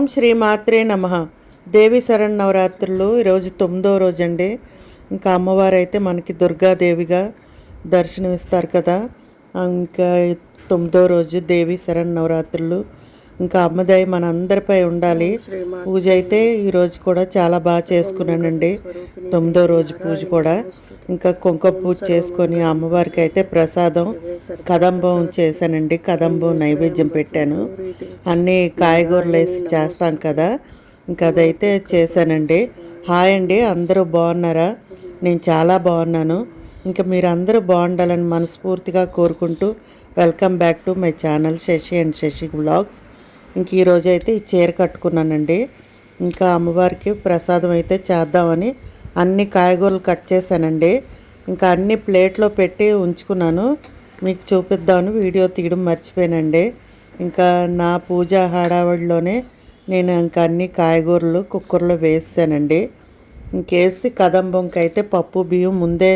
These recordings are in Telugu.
ఓం శ్రీ మాత్రే నమ. దేవి శరణ్ నవరాత్రులు ఈరోజు తొమ్మిదో రోజు అండి ఇంకా అమ్మవారు అయితే మనకి దుర్గాదేవిగా దర్శనమిస్తారు కదా. ఇంకా తొమ్మిదో రోజు దేవి శరణ్ నవరాత్రులు ఇంకా అమ్మదయ మన అందరిపై ఉండాలి పూజ అయితే ఈరోజు కూడా చాలా బాగా చేసుకున్నానండి. తొమ్మిదో రోజు పూజ కూడా. ఇంకా కుంకుమ పూజ చేసుకొని అమ్మవారికి అయితే ప్రసాదం కదంబం చేశానండి. కదంబం నైవేద్యం పెట్టాను. అన్ని కాయగూరలు వేసి చేస్తాం కదా. ఇంకా అదైతే చేశానండి. హాయ్ అండి అందరూ బాగున్నారా? నేను చాలా బాగున్నాను. ఇంకా మీరు అందరూ బాగుండాలని మనస్ఫూర్తిగా కోరుకుంటూ welcome back to my channel Shashi and Shashi blogs. ఇంక ఈరోజు అయితే ఈ చీర కట్టుకున్నానండి. ఇంకా అమ్మవారికి ప్రసాదం అయితే చేద్దామని అన్ని కాయగూరలు కట్ చేశానండి. ఇంకా అన్ని ప్లేట్లో పెట్టి ఉంచుకున్నాను. మీకు చూపిద్దామని వీడియో తీయడం మర్చిపోయానండి. ఇంకా నా పూజ హడావడిలోనే నేను ఇంకా అన్ని కాయగూరలు కుక్కర్లో వేసానండి. ఇంకేసి కదంబంకి అయితే పప్పు బియ్యం ముందే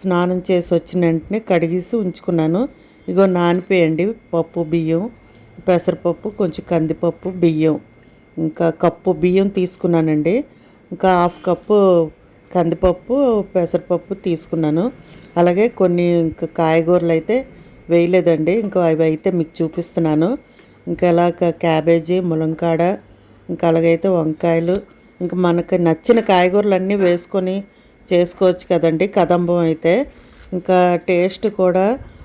స్నానం చేసి వచ్చిన వెంటనే కడిగేసి ఉంచుకున్నాను. ఇగో నానిపోయండి పప్పు బియ్యం. పెసరపప్పు కొంచెం కందిపప్పు బియ్యం. ఇంకా కప్పు బియ్యం తీసుకున్నానండి. ఇంకా హాఫ్ కప్పు కందిపప్పు పెసరపప్పు తీసుకున్నాను. అలాగే కొన్ని ఇంకా కాయగూరలు అయితే వేయలేదండి. ఇంకా అవి అయితే మీకు చూపిస్తున్నాను. ఇంకా ఇలా క్యాబేజీ ములంకాడ ఇంకా అలాగైతే వంకాయలు ఇంకా మనకు నచ్చిన కాయగూరలు అన్నీ వేసుకొని చేసుకోవచ్చు కదండి కదంబం అయితే. ఇంకా టేస్ట్ కూడా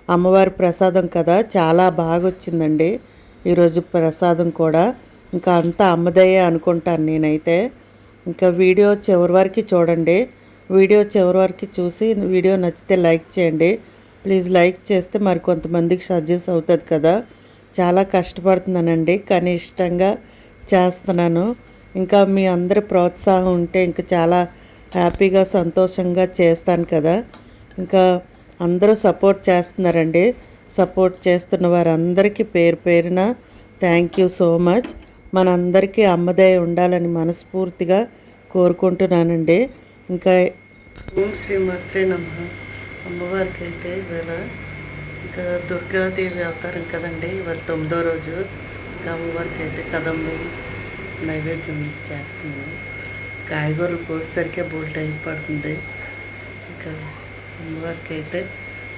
అమ్మవారి ప్రసాదం కదా చాలా బాగా వచ్చిందండి ఈరోజు ప్రసాదం కూడా ఇంకా అంతా అమ్మదయ్యే అనుకుంటాను నేనైతే. ఇంకా వీడియో చివరి వరకు చూడండి. వీడియో చివరి వరకు చూసి వీడియో నచ్చితే లైక్ చేయండి. ప్లీజ్ లైక్ చేస్తే మరి కొంతమందికి సజెస్ట్ అవుతుంది కదా. చాలా కష్టపడుతున్నానండి. కానీ ఇష్టంగా చేస్తున్నాను. ఇంకా మీ అందరి ప్రోత్సాహం ఉంటే ఇంకా చాలా హ్యాపీగా సంతోషంగా చేస్తాను కదా. ఇంకా అందరూ సపోర్ట్ చేస్తున్నారండి. సపోర్ట్ చేస్తున్న వారందరికీ పేరు పేరున థ్యాంక్ యూ సో మచ్ మనందరికీ అమ్మదయ ఉండాలని మనస్ఫూర్తిగా కోరుకుంటున్నానండి. ఇంకా ఓం శ్రీ మాత్రే నమ్మ అమ్మవారికి అయితే ఇవాళ ఇంకా దుర్గాదేవి అవతారం కదండి ఇవాళ తొమ్మిదో రోజు. ఇంకా అమ్మవారికి అయితే కదంబం నైవేద్యం చేస్తుంది కాయగూరలు కోసేసరికి బోల్ టైం పడుతుంది. ఇంకా అమ్మవారికి అయితే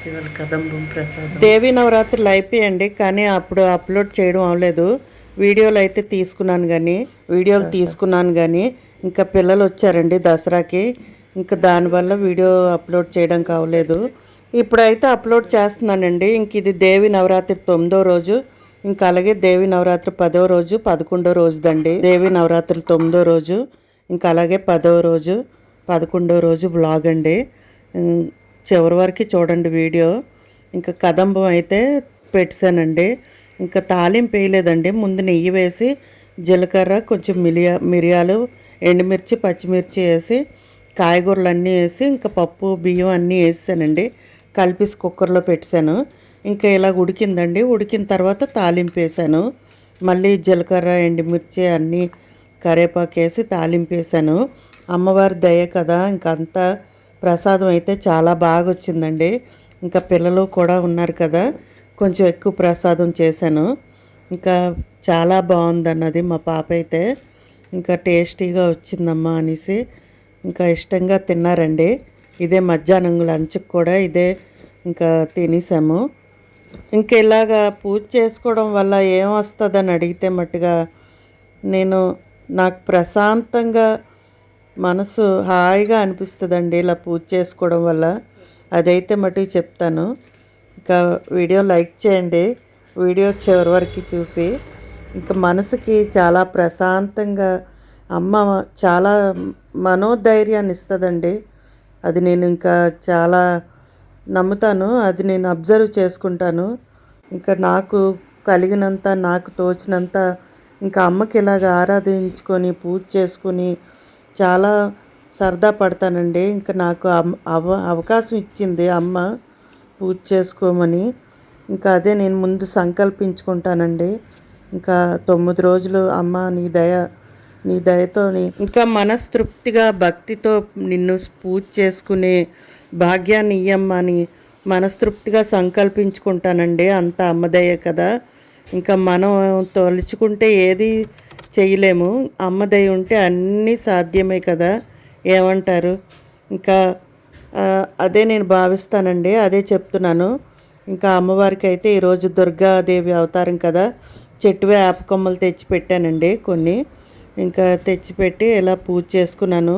ఇవాళ కదంబం ప్రసాదం. దేవి నవరాత్రులు అయిపోయండి కానీ అప్పుడు అప్లోడ్ చేయడం అవ్వలేదు. వీడియోలు అయితే తీసుకున్నాను కానీ వీడియోలు తీసుకున్నాను కానీ ఇంకా పిల్లలు వచ్చారండి దసరాకి. ఇంకా దానివల్ల వీడియో అప్లోడ్ చేయడం కావలేదు. ఇప్పుడైతే అప్లోడ్ చేస్తున్నానండి. ఇంక ఇది దేవి నవరాత్రి తొమ్మిదో రోజు ఇంకా అలాగే దేవి నవరాత్రి పదో రోజు పదకొండో రోజుదండి. దేవి నవరాత్రి తొమ్మిదో రోజు ఇంకా అలాగే పదో రోజు పదకొండో రోజు బ్లాగ్ అండి. చివరి వరకు చూడండి వీడియో. ఇంకా కదంబం అయితే పెట్టానండి ఇంకా తాలింపు వేయలేదండి. ముందు నెయ్యి వేసి జీలకర్ర కొంచెం మిరియా మిరియాలు ఎండుమిర్చి పచ్చిమిర్చి వేసి కాయగూరలు అన్నీ వేసి ఇంకా పప్పు బియ్యం అన్నీ వేసానండి. కలిపేసి కుక్కర్లో పెట్టాను ఇంకా ఇలా ఉడికిందండి. ఉడికిన తర్వాత తాలింపు వేసాను. మళ్ళీ జీలకర్ర ఎండుమిర్చి అన్నీ కరేపాకు వేసి తాలింపు వేసాను. అమ్మవారి దయ కదా ఇంకంతా ప్రసాదం అయితే చాలా బాగా వచ్చిందండి ఇంకా పిల్లలు కూడా ఉన్నారు కదా. కొంచెం ఎక్కువ ప్రసాదం చేశాను. ఇంకా చాలా బాగుందన్నది మా పాప అయితే. ఇంకా టేస్టీగా వచ్చిందమ్మా అనేసి ఇంకా ఇష్టంగా తిన్నారండి. ఇదే మధ్యాహ్నం లంచ్కి కూడా ఇదే ఇంకా తినేసాము. ఇంకా ఇలాగా పూజ చేసుకోవడం వల్ల ఏం వస్తుందని అడిగితే మట్టుగా నేను నాకు ప్రశాంతంగా మనసు హాయిగా అనిపిస్తుందండి ఇలా పూజ చేసుకోవడం వల్ల. అదైతే మటుకు చెప్తాను. ఇంకా వీడియో లైక్ చేయండి. వీడియో చివరి వరకు చూసి. ఇంకా మనసుకి చాలా ప్రశాంతంగా అమ్మ చాలా మనోధైర్యాన్ని ఇస్తుందండి. అది నేను ఇంకా చాలా నమ్ముతాను. అది నేను అబ్జర్వ్ చేసుకుంటాను. ఇంకా నాకు కలిగినంత నాకు తోచినంత ఇంకా అమ్మకి ఇలాగ ఆరాధించుకొని పూజ చేసుకుని చాలా సరదా పడతానండి. ఇంకా నాకు అవ అవకాశం ఇచ్చింది అమ్మ పూజ చేసుకోమని. ఇంకా అదే నేను ముందు సంకల్పించుకుంటానండి. ఇంకా తొమ్మిది రోజులు అమ్మ నీ దయ నీ దయతోని ఇంకా మనస్తృప్తిగా భక్తితో నిన్ను పూజ చేసుకునే భాగ్యాన్ని ఇయ్యమ్మని మనస్తృప్తిగా సంకల్పించుకుంటానండి. అంత అమ్మదయ్య కదా. ఇంకా మనం తొలుచుకుంటే ఏది చేయలేము. అమ్మదై ఉంటే అన్నీ సాధ్యమే కదా. ఏమంటారు? ఇంకా అదే నేను భావిస్తానండి. అదే చెప్తున్నాను. ఇంకా అమ్మవారికి అయితే ఈరోజు దుర్గాదేవి అవతారం కదా. చెట్టు వేప కొమ్మలు తెచ్చి పెట్టానండి కొన్ని. ఇంకా తెచ్చిపెట్టి ఇలా పూజ చేసుకున్నాను.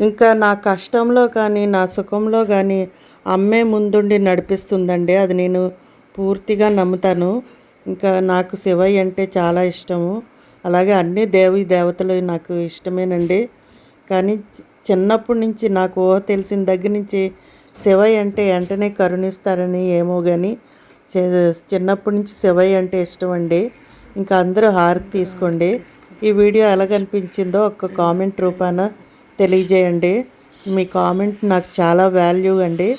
ఇంకా నా కష్టంలో కానీ నా సుఖంలో కానీ అమ్మే ముందుండి నడిపిస్తుందండి. అది నేను పూర్తిగా నమ్ముతాను. ఇంకా నాకు శివయ్య అంటే చాలా ఇష్టము. అలాగే అన్ని దేవి దేవతలు నాకు ఇష్టమేనండి. కానీ చిన్నప్పటి నుంచి నాకు ఊహ తెలిసిన దగ్గర నుంచి శివయ్య అంటే వెంటనే కరుణిస్తారని ఏమో కానీ చిన్నప్పటి నుంచి శివయ్య అంటే ఇష్టం అండి ఇంకా అందరూ హారతి తీసుకోండి. ఈ వీడియో ఎలాగనిపించిందో ఒక కామెంట్ రూపాన తెలియజేయండి. మీ కామెంట్ నాకు చాలా వాల్యూ అండి.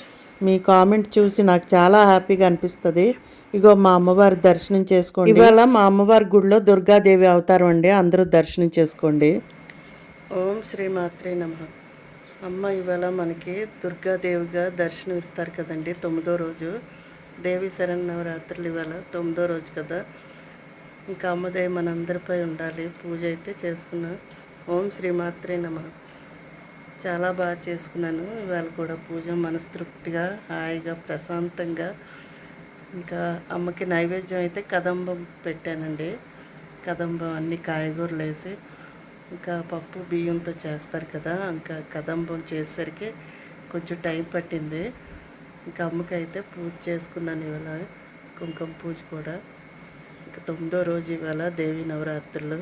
మీ కామెంట్ చూసి నాకు చాలా హ్యాపీగా అనిపిస్తుంది. ఇగో మా అమ్మవారి దర్శనం చేసుకోండి. ఇవాళ మా అమ్మవారి గుడిలో దుర్గాదేవి అవతారం అండి. అందరూ దర్శనం చేసుకోండి. ఓం శ్రీ మాత్రే నమ. అమ్మ ఇవాళ మనకి దుర్గాదేవిగా దర్శనం ఇస్తారు కదండి తొమ్మిదో రోజు. దేవి శరణ్ నవరాత్రులు ఇవాళ తొమ్మిదో రోజు కదా. ఇంకా అమ్మదే మనందరిపై ఉండాలి. పూజ అయితే చేసుకున్నాం. ఓం శ్రీ మాత్రే నమ. చాలా బాగా చేసుకున్నాను. ఇవాళ కూడా పూజ మనస్తృప్తిగా హాయిగా ప్రశాంతంగా ఇంకా అమ్మకి నైవేద్యం అయితే కదంబం పెట్టానండి. కదంబం అన్ని కాయగూరలు వేసి ఇంకా పప్పు బియ్యంతో చేస్తారు కదా ఇంకా కదంబం చేసేసరికి కొంచెం టైం పట్టింది. ఇంకా అమ్మకి అయితే పూజ చేసుకున్నాను ఇవాళ కుంకుమ పూజ కూడా. ఇంకా తొమ్మిదో రోజు ఇవాళ దేవి నవరాత్రులు.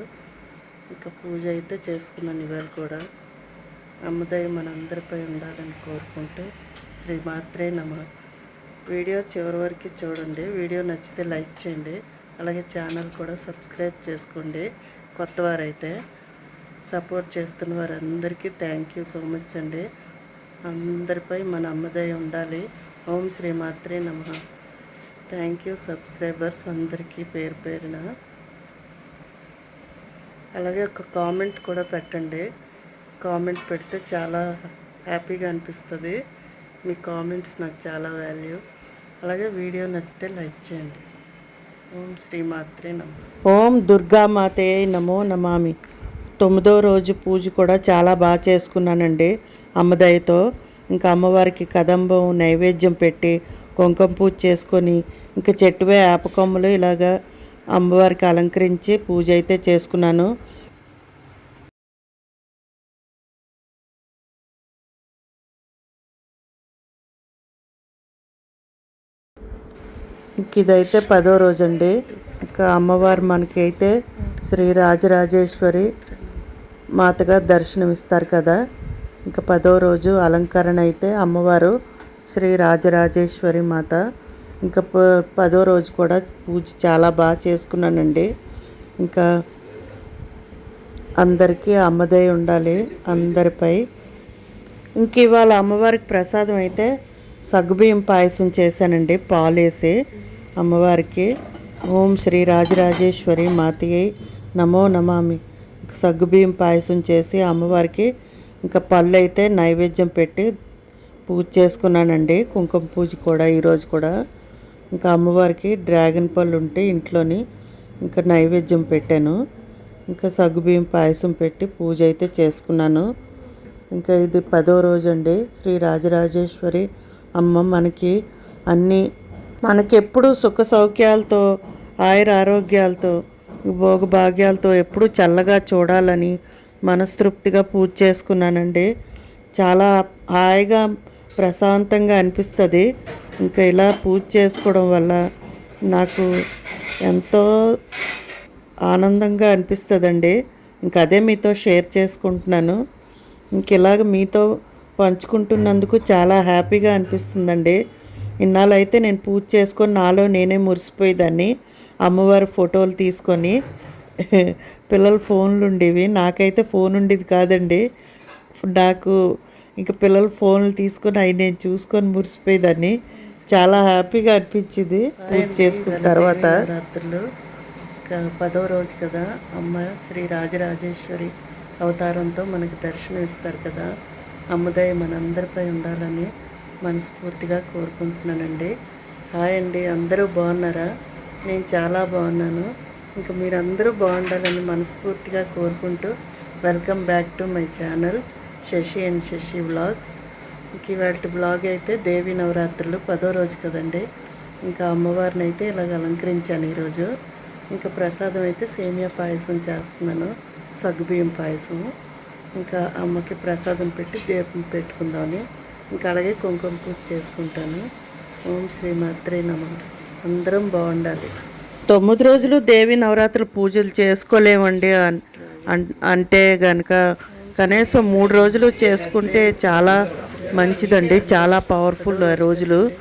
ఇంకా పూజ అయితే చేసుకున్నాను ఇవాళ కూడా. అమ్మదయ్య మనందరిపై ఉండాలని కోరుకుంటూ శ్రీమాత్రే నమ. వీడియో చివరి వరకు చూడండి. వీడియో నచ్చితే లైక్ చేయండి. అలాగే ఛానల్ కూడా సబ్స్క్రైబ్ చేసుకోండి. కొత్త వారైతే సపోర్ట్ చేస్తున్న వారందరికీ థ్యాంక్ యూ సో మచ్ అండి. అందరిపై మన అమ్మదయ ఉండాలి. ఓం శ్రీమాత్రే నమ. థ్యాంక్ యూ సబ్స్క్రైబర్స్ అందరికీ పేరు పేరున. అలాగే ఒక కామెంట్ కూడా పెట్టండి. కామెంట్ పెడితే చాలా హ్యాపీగా అనిపిస్తుంది. మీ కామెంట్స్ నాకు చాలా వాల్యూ. అలాగే వీడియో నచ్చితే లైక్ చేయండి. ఓం శ్రీమాత్రే నమ. ఓం దుర్గామాతే నమో నమామి. తొమ్మిదో రోజు పూజ కూడా చాలా బాగా చేసుకున్నానండి అమ్మదయతో ఇంకా అమ్మవారికి కదంబం నైవేద్యం పెట్టి కుంకుమ పూజ చేసుకొని ఇంకా చెట్టువే ఆపకొమ్మలు ఇలాగా అమ్మవారికి అలంకరించి పూజ అయితే చేసుకున్నాను. ఇంక ఇదైతే పదో రోజు అండి ఇంకా అమ్మవారు మనకైతే శ్రీ రాజరాజేశ్వరి మాతగా దర్శనమిస్తారు కదా. ఇంకా పదో రోజు అలంకరణ అయితే అమ్మవారు శ్రీ రాజరాజేశ్వరి మాత. ఇంకా ప- పదో రోజు కూడా పూజ చాలా బాగా చేసుకున్నానండి. ఇంకా అందరికీ అమ్మదై ఉండాలి అందరిపై. ఇంక ఇవాళ అమ్మవారికి ప్రసాదం అయితే సగ్గుబియ్యం పాయసం చేశానండి. పాలేసి అమ్మవారికి. ఓం శ్రీ రాజరాజేశ్వరి మాతయ్య నమో నమామి. సగ్గుబియ్యం పాయసం చేసి అమ్మవారికి ఇంకా పళ్ళు అయితే నైవేద్యం పెట్టి పూజ చేసుకున్నానండి. కుంకుమ పూజ కూడా ఈరోజు కూడా. ఇంకా అమ్మవారికి డ్రాగన్ పళ్ళు ఉంటే ఇంట్లోని ఇంకా నైవేద్యం పెట్టాను. ఇంకా సగ్గుబియ్యం పాయసం పెట్టి పూజ అయితే చేసుకున్నాను. ఇంకా ఇది పదో రోజు అండి శ్రీ రాజరాజేశ్వరి అమ్మ మనకి అన్నీ మనకి ఎప్పుడు సుఖ సౌఖ్యాలతో ఆయుర ఆరోగ్యాలతో భోగభాగ్యాలతో ఎప్పుడూ ఎప్పుడు చల్లగా చూడాలని మనస్తృప్తిగా పూజ చేసుకున్నానండి. చాలా హాయిగా ప్రశాంతంగా అనిపిస్తుంది. ఇంకా ఇలా పూజ చేసుకోవడం వల్ల నాకు ఎంతో ఆనందంగా అనిపిస్తుందండి. ఇంకా అదే మీతో షేర్ చేసుకుంటున్నాను. ఇంక ఇలాగ మీతో పంచుకుంటున్నందుకు చాలా హ్యాపీగా అనిపిస్తుందండి. ఇన్నాళ్ళు అయితే నేను పూజ చేసుకొని నాలో నేనే మురిసిపోయేదాన్ని. అమ్మవారి ఫోటోలు తీసుకొని. పిల్లల ఫోన్లు ఉండేవి నాకైతే ఫోన్ ఉండేది కాదండి. నాకు ఇంకా పిల్లల ఫోన్లు తీసుకొని అవి నేను చూసుకొని మురిసిపోయేదాన్ని. చాలా హ్యాపీగా అనిపించింది పూజ చేసుకున్న తర్వాత. రాత్రులు పదో రోజు కదా అమ్మ శ్రీ రాజరాజేశ్వరి అవతారంతో మనకి దర్శనం ఇస్తారు కదా. అమ్మదయ మనందరిపై ఉండాలని మనస్ఫూర్తిగా కోరుకుంటున్నానండి. హాయ్ అండి అందరూ బాగున్నారా? నేను చాలా బాగున్నాను. ఇంకా మీరందరూ బాగుండాలని మనస్ఫూర్తిగా కోరుకుంటూ welcome back to my channel Shashi and Shashi blogs ఇంక ఇవాటి బ్లాగ్ అయితే దేవి నవరాత్రులు పదో రోజు కదండి. ఇంకా అమ్మవారిని అయితే ఇలాగ అలంకరించాను ఈరోజు. ఇంకా ప్రసాదం అయితే సేమియా పాయసం చేస్తున్నాను సగ్గుబియ్యం పాయసం ఇంకా అమ్మకి ప్రసాదం పెట్టి దీపం పెట్టుకుందామని ఇంకా అలాగే కుంకుమ పూజ చేసుకుంటాను. ఓం శ్రీ మాత్రే నమ. అందరం బాగుండాలి. తొమ్మిది రోజులు దేవి నవరాత్రులు పూజలు చేసుకోలేమండి అన్- అంటే కనుక కనీసం మూడు రోజులు చేసుకుంటే చాలా మంచిదండి. చాలా పవర్ఫుల్ ఆ రోజులు.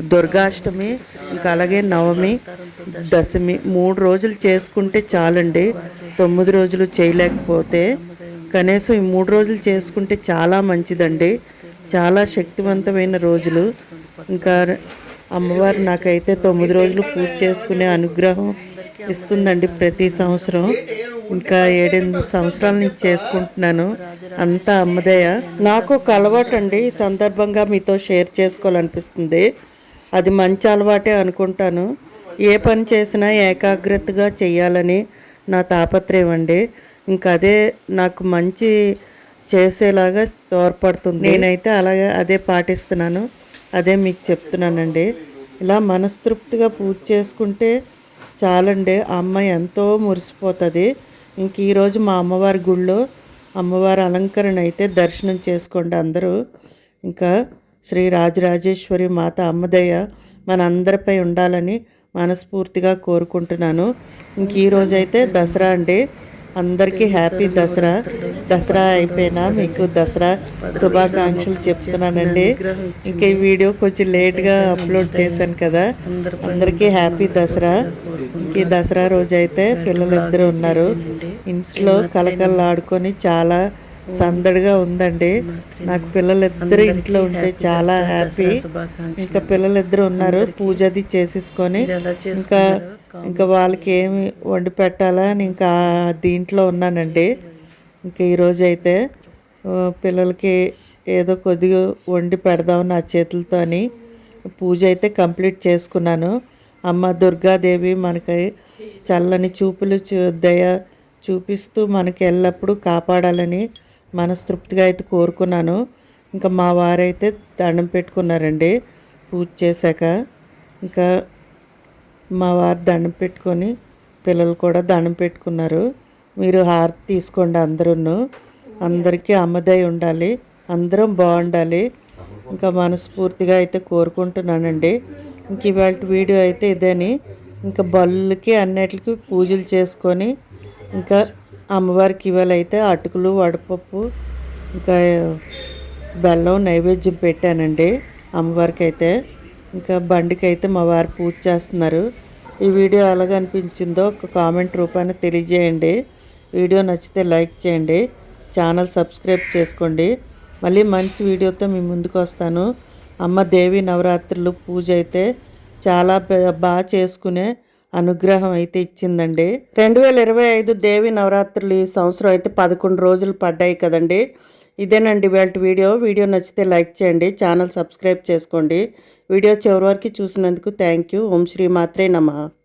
దుర్గాష్టమి ఇంకా అలాగే నవమి దశమి మూడు రోజులు చేసుకుంటే చాలండి. తొమ్మిది రోజులు చేయలేకపోతే కనీసం ఈ మూడు రోజులు చేసుకుంటే చాలా మంచిదండి. చాలా శక్తివంతమైన రోజులు. ఇంకా అమ్మవారు నాకైతే తొమ్మిది రోజులు పూజ చేసుకునే అనుగ్రహం ఇస్తుందండి ప్రతి సంవత్సరం. ఇంకా ఏడెనిమిది సంవత్సరాల నుంచి చేసుకుంటున్నాను. అంతా అమ్మదయ్య నాకు ఒక అలవాటు అండి ఈ సందర్భంగా మీతో షేర్ చేసుకోవాలనిపిస్తుంది. అది మంచి అలవాటే అనుకుంటాను. ఏ పని చేసినా ఏకాగ్రతగా చేయాలని నా తాపత్రయం అండి. ఇంకా అదే నాకు మంచి చేసేలాగా తోడ్పడుతుంది. నేనైతే అలాగే అదే పాటిస్తున్నాను. అదే మీకు చెప్తున్నానండి. ఇలా మనస్తృప్తిగా పూజ చేసుకుంటే చాలండి. ఆ అమ్మాయి ఎంతో మురిసిపోతుంది. ఇంక ఈరోజు మా అమ్మవారి గుళ్ళో అమ్మవారి అలంకరణ అయితే దర్శనం చేసుకోండి అందరూ. ఇంకా శ్రీ రాజరాజేశ్వరి మాత అమ్మదయ్య మనందరిపై ఉండాలని మనస్ఫూర్తిగా కోరుకుంటున్నాను. ఇంక ఈరోజు అయితే దసరా అండి. అందరికీ హ్యాపీ దసరా. దసరా అయిపోయినా మీకు దసరా శుభాకాంక్షలు చెప్తున్నానండి. ఇంకా ఈ వీడియో కొంచెం లేట్గా అప్లోడ్ చేశాను కదా. అందరికీ హ్యాపీ దసరా. ఇంక ఈ దసరా రోజు అయితే పిల్లలు ఉన్నారు. ఇంట్లో కలకల్లాడుకొని చాలా సందడిగా ఉందండి. నాకు పిల్లలిద్దరు ఇంట్లో ఉంటే చాలా హ్యాపీ. ఇంకా పిల్లలిద్దరు ఉన్నారు. పూజ అది చేసేసుకొని. ఇంకా ఇంకా వాళ్ళకి ఏమి వండి పెట్టాలా అని ఇంకా దీంట్లో ఉన్నానండి. ఇంకా ఈరోజు అయితే పిల్లలకి ఏదో కొద్దిగా వండి పెడదాం నా చేతులతోని పూజ అయితే కంప్లీట్ చేసుకున్నాను. అమ్మ దుర్గాదేవి మనకి చల్లని చూపులు చూ దయ చూపిస్తూ మనకి ఎల్లప్పుడూ కాపాడాలని మనస్తృప్తిగా అయితే కోరుకున్నాను. ఇంకా మా వారైతే దండం పెట్టుకున్నారండి పూజ చేశాక. ఇంకా మా వారు దండం పెట్టుకొని పిల్లలు కూడా దండం పెట్టుకున్నారు. మీరు హారతి తీసుకోండి అందరూ అందరికీ అమ్మదై ఉండాలి. అందరం బాగుండాలి. ఇంకా మనస్ఫూర్తిగా అయితే కోరుకుంటున్నానండి. ఇంక ఇవాళ వీడియో అయితే ఇదేని. ఇంకా బల్లుకి అన్నిటికి పూజలు చేసుకొని ఇంకా అమ్మవారికి ఇవాళ అయితే అటుకులు వడపప్పు ఇంకా బెల్లం నైవేద్యం పెట్టానండి అమ్మవారికి అయితే ఇంకా బండికి అయితే మా వారు పూజ చేస్తున్నారు. ఈ వీడియో ఎలాగ అనిపించిందో ఒక కామెంట్ రూపాన్ని తెలియజేయండి. వీడియో నచ్చితే లైక్ చేయండి. ఛానల్ సబ్స్క్రైబ్ చేసుకోండి. మళ్ళీ మంచి వీడియోతో మీ ముందుకు వస్తాను. అమ్మ దేవి నవరాత్రులు పూజ అయితే చాలా బాగా చేసుకునే అనుగ్రహం అయితే ఇచ్చిందండి. రెండు వేల ఇరవై ఐదు దేవి నవరాత్రులు ఈ సంవత్సరం అయితే పదకొండు రోజులు పడ్డాయి కదండి. ఇదేనండి ఇవాళ వీడియో. వీడియో నచ్చితే లైక్ చేయండి ఛానల్ సబ్స్క్రైబ్ చేసుకోండి. వీడియో చివరి వరకు చూసినందుకు థ్యాంక్ యూ ఓం శ్రీ మాత్రే నమః.